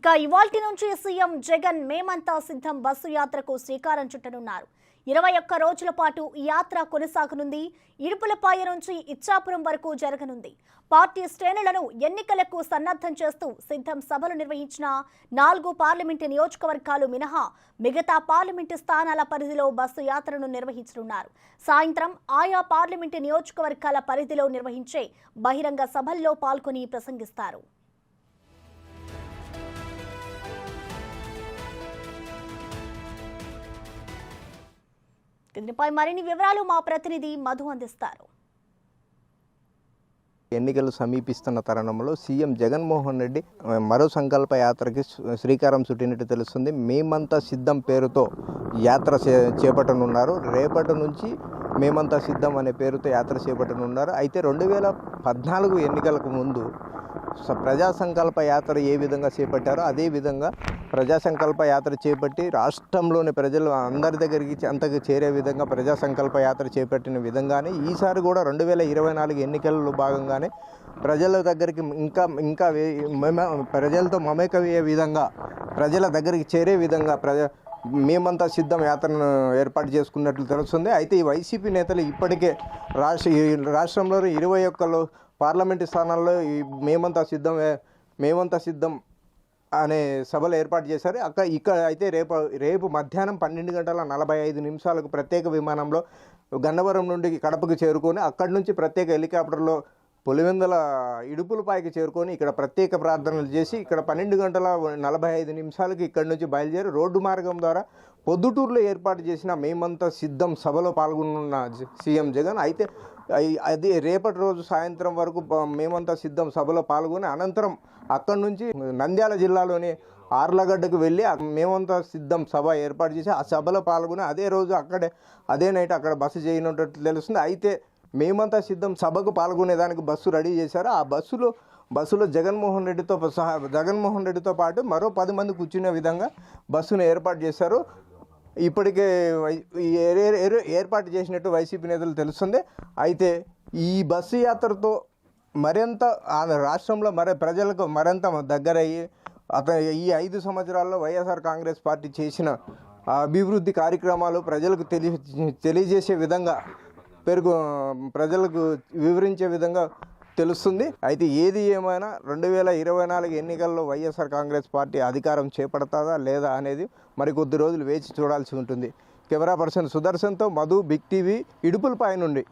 ఇక ఇవాల్టి నుంచి సీఎం జగన్ మేమంతా సిద్ధం బస్సు యాత్రకు శ్రీకారం చుట్టనున్నారు. ఇరవై ఒక్క రోజుల పాటు ఈ యాత్ర కొనసాగనుంది. ఇడుపులపాయ నుంచి ఇచ్చాపురం వరకు జరగనుంది. పార్టీ శ్రేణులను ఎన్నికలకు సన్నద్ధం చేస్తూ సిద్ధం సభలు నిర్వహించిన నాలుగు పార్లమెంటు నియోజకవర్గాలు మినహా మిగతా పార్లమెంటు స్థానాల పరిధిలో బస్సు యాత్రను నిర్వహించనున్నారు. సాయంత్రం ఆయా పార్లమెంటు నియోజకవర్గాల పరిధిలో నిర్వహించే బహిరంగ సభల్లో పాల్గొని ప్రసంగిస్తారు. దీనిపై మరిన్ని వివరాలు మా ప్రతినిధి మధు అందిస్తారు. ఎన్నికలు సమీపిస్తున్న తరుణంలో సీఎం జగన్మోహన్ రెడ్డి మరో సంకల్ప యాత్రకి శ్రీకారం చుట్టినట్టు తెలుస్తుంది. మేమంతా సిద్ధం పేరుతో యాత్ర చే- చేపట్టనున్నారు. రేపటి నుంచి మేమంతా సిద్ధం అనే పేరుతో యాత్ర చేపట్టనున్నారు. అయితే రెండు వేల పద్నాలుగు ఎన్నికలకు ముందు ప్రజా సంకల్ప యాత్ర ఏ విధంగా చేపట్టారో అదే విధంగా ప్రజా సంకల్ప యాత్ర చేపట్టి రాష్ట్రంలోని ప్రజలు అందరి దగ్గరికి అంతకు చేరే విధంగా ప్రజా సంకల్ప యాత్ర చేపట్టిన విధంగానే ఈసారి కూడా రెండు వేల ఇరవై నాలుగు ఎన్నికల్లో భాగంగానే ప్రజల దగ్గరికి ఇంకా ఇంకా వే- ప్రజలతో మమేకమయ్యే విధంగా ప్రజల దగ్గరికి చేరే విధంగా ప్రజ మేమంతా సిద్ధం యాత్రను ఏర్పాటు చేసుకున్నట్లు తెలుస్తుంది. అయితే ఈ వైసీపీ నేతలు ఇప్పటికే రాష్ట్ర ఈ రాష్ట్రంలో ఇరవై ఒక్కలో పార్లమెంటు స్థానాల్లో ఈ మేమంతా సిద్ధం మేమంతా సిద్ధం అనే సభలు ఏర్పాటు చేశారు. అక్కడ ఇక్కడ అయితే రేపు రేపు మధ్యాహ్నం పన్నెండు గంటల నలభై ఐదు నిమిషాలకు ప్రత్యేక విమానంలో గన్నవరం నుండి కడపకు చేరుకొని అక్కడి నుంచి ప్రత్యేక హెలికాప్టర్లో పులివెందుల ఇడుపులపాయకి చేరుకొని ఇక్కడ ప్రత్యేక ప్రార్థనలు చేసి ఇక్కడ పన్నెండు గంటల నలభై ఐదు నిమిషాలకి ఇక్కడి నుంచి బయలుదేరి రోడ్డు మార్గం ద్వారా పొద్దుటూరులో ఏర్పాటు చేసిన మేమంతా సిద్ధం సభలో పాల్గొనున్న సీఎం జగన్. అయితే అది రేపటి రోజు సాయంత్రం వరకు మేమంతా సిద్ధం సభలో పాల్గొని అనంతరం అక్కడి నుంచి నంద్యాల జిల్లాలోని ఆర్లగడ్డకు వెళ్ళి మేమంతా సిద్ధం సభ ఏర్పాటు చేసి ఆ సభలో పాల్గొని అదే రోజు అక్కడే అదే నైట్ అక్కడ బస చేయనున్నట్టు తెలుస్తుంది. అయితే మేమంతా సిద్ధం. సభకు పాల్గొనేదానికి బస్సు రెడీ చేశారు. ఆ బస్సులో బస్సులో జగన్మోహన్ రెడ్డితో సహా జగన్మోహన్ రెడ్డితో పాటు మరో పది మంది కూర్చునే విధంగా బస్సును ఏర్పాటు చేశారు. ఇప్పటికే వై- ఈ ఏర్పాటు చేసినట్టు వైసీపీ నేతలు తెలుస్తుంది. అయితే ఈ బస్సు యాత్రతో మరింత రాష్ట్రంలో మరి ప్రజలకు మరింత దగ్గరయ్యి అతను ఈ ఐదు సంవత్సరాల్లో వైఎస్ఆర్ కాంగ్రెస్ పార్టీ చేసిన అభివృద్ధి కార్యక్రమాలు ప్రజలకు తెలియ తెలియజేసే విధంగా పెరుగు ప్రజలకు వివరించే విధంగా తెలుస్తుంది. అయితే ఏది ఏమైనా రెండు వేల ఇరవై నాలుగు ఎన్నికల్లో వైఎస్ఆర్ కాంగ్రెస్ పార్టీ అధికారం చేపడతాదా లేదా అనేది మరి కొద్ది రోజులు వేచి చూడాల్సి ఉంటుంది. కెమెరా పర్సన్ సుదర్శన్తో మధు బిగ్ టీవీ ఇడుపులపాయ నుండి.